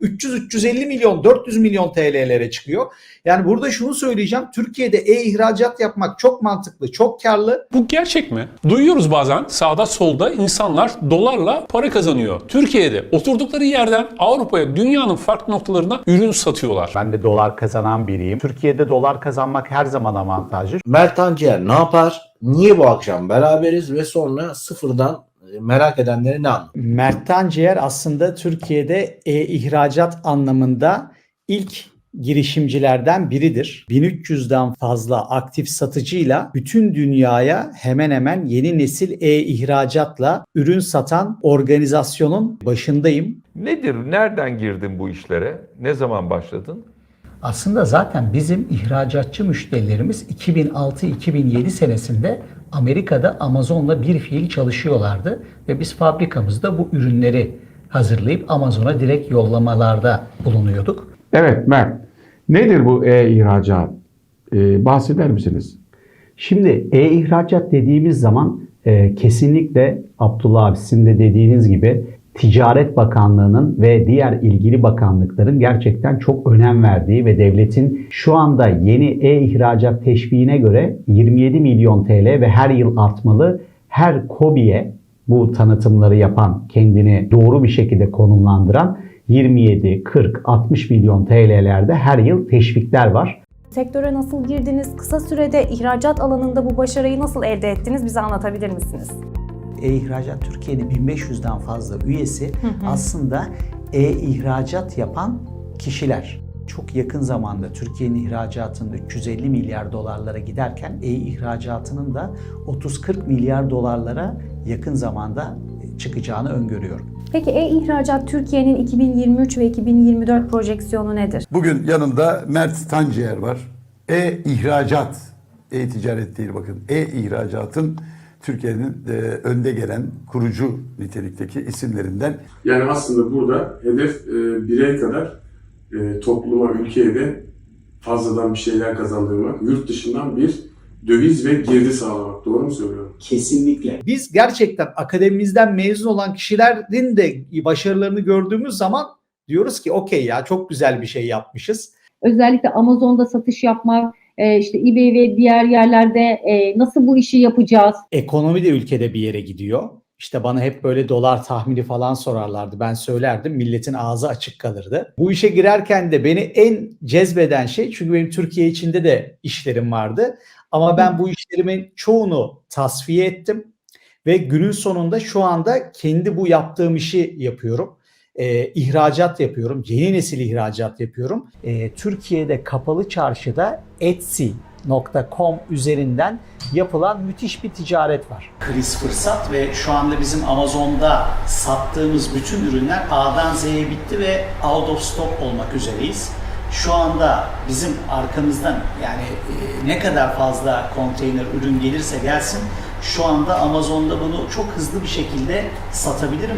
300-350 milyon, 400 milyon TL'lere çıkıyor. Yani burada şunu söyleyeceğim. Türkiye'de e-ihracat yapmak çok mantıklı, çok karlı. Bu gerçek mi? Duyuyoruz bazen sağda solda insanlar dolarla para kazanıyor. Türkiye'de oturdukları yerden Avrupa'ya dünyanın farklı noktalarına ürün satıyorlar. Ben de dolar kazanan biriyim. Türkiye'de dolar kazanmak her zaman avantajlı. Mert Hanciyer ne yapar? Niye bu akşam beraberiz ve sonra sıfırdan merak edenlere ne anlatır? Mert Tanciğer aslında Türkiye'de e-ihracat anlamında ilk girişimcilerden biridir. 1300'den fazla aktif satıcıyla bütün dünyaya hemen hemen yeni nesil e-ihracatla ürün satan organizasyonun başındayım. Nedir? Nereden girdin bu işlere? Ne zaman başladın? Aslında zaten bizim ihracatçı müşterilerimiz 2006-2007 senesinde Amerika'da Amazon'la bir fiil çalışıyorlardı ve biz fabrikamızda bu ürünleri hazırlayıp Amazon'a direkt yollamalarda bulunuyorduk. Evet Mert. Nedir bu e-ihracat? Ee, bahseder misiniz? Şimdi e-ihracat dediğimiz zaman e, kesinlikle Abdullah abi sizin de dediğiniz gibi Ticaret Bakanlığı'nın ve diğer ilgili bakanlıkların gerçekten çok önem verdiği ve devletin şu anda yeni e-ihracat teşviğine göre 27 milyon TL ve her yıl artmalı her KOBİ'ye bu tanıtımları yapan, kendini doğru bir şekilde konumlandıran 27, 40, 60 milyon TL'lerde her yıl teşvikler var. Sektöre nasıl girdiniz? Kısa sürede ihracat alanında bu başarıyı nasıl elde ettiniz? Bize anlatabilir misiniz? E-ihracat Türkiye'nin 1500'den fazla üyesi aslında e-ihracat yapan kişiler. Çok yakın zamanda Türkiye'nin ihracatının 350 milyar dolarlara giderken e-ihracatının da 30-40 milyar dolarlara yakın zamanda çıkacağını öngörüyorum. Peki e-ihracat Türkiye'nin 2023 ve 2024 projeksiyonu nedir? Bugün yanımda Mert Tanciğer var. E-ihracat, e-ticaret değil bakın. E-ihracatın Türkiye'nin e, önde gelen kurucu nitelikteki isimlerinden. Yani aslında burada hedef e, birey kadar e, topluma, ülkeye de fazladan bir şeyler kazandırmak, yurt dışından bir döviz ve girdi sağlamak. Doğru mu söylüyorum? Kesinlikle. Biz gerçekten akademimizden mezun olan kişilerin de başarılarını gördüğümüz zaman diyoruz ki okey ya çok güzel bir şey yapmışız. özellikle Amazon'da satış yapmak, e, işte eBay ve diğer yerlerde e, nasıl bu işi yapacağız? Ekonomi de ülkede bir yere gidiyor. İşte bana hep böyle dolar tahmini falan sorarlardı. Ben söylerdim. Milletin ağzı açık kalırdı. Bu işe girerken de beni en cezbeden şey çünkü benim Türkiye içinde de işlerim vardı. Ama ben bu işlerimin çoğunu tasfiye ettim. Ve günün sonunda şu anda kendi bu yaptığım işi yapıyorum. Ee, ihracat yapıyorum. Yeni nesil ihracat yapıyorum. Ee, Türkiye'de kapalı çarşıda Etsy.com üzerinden yapılan müthiş bir ticaret var. Kriz fırsat ve şu anda bizim Amazon'da sattığımız bütün ürünler A'dan Z'ye bitti ve out of stock olmak üzereyiz. Şu anda bizim arkamızdan yani e, ne kadar fazla konteyner ürün gelirse gelsin şu anda Amazon'da bunu çok hızlı bir şekilde satabilirim.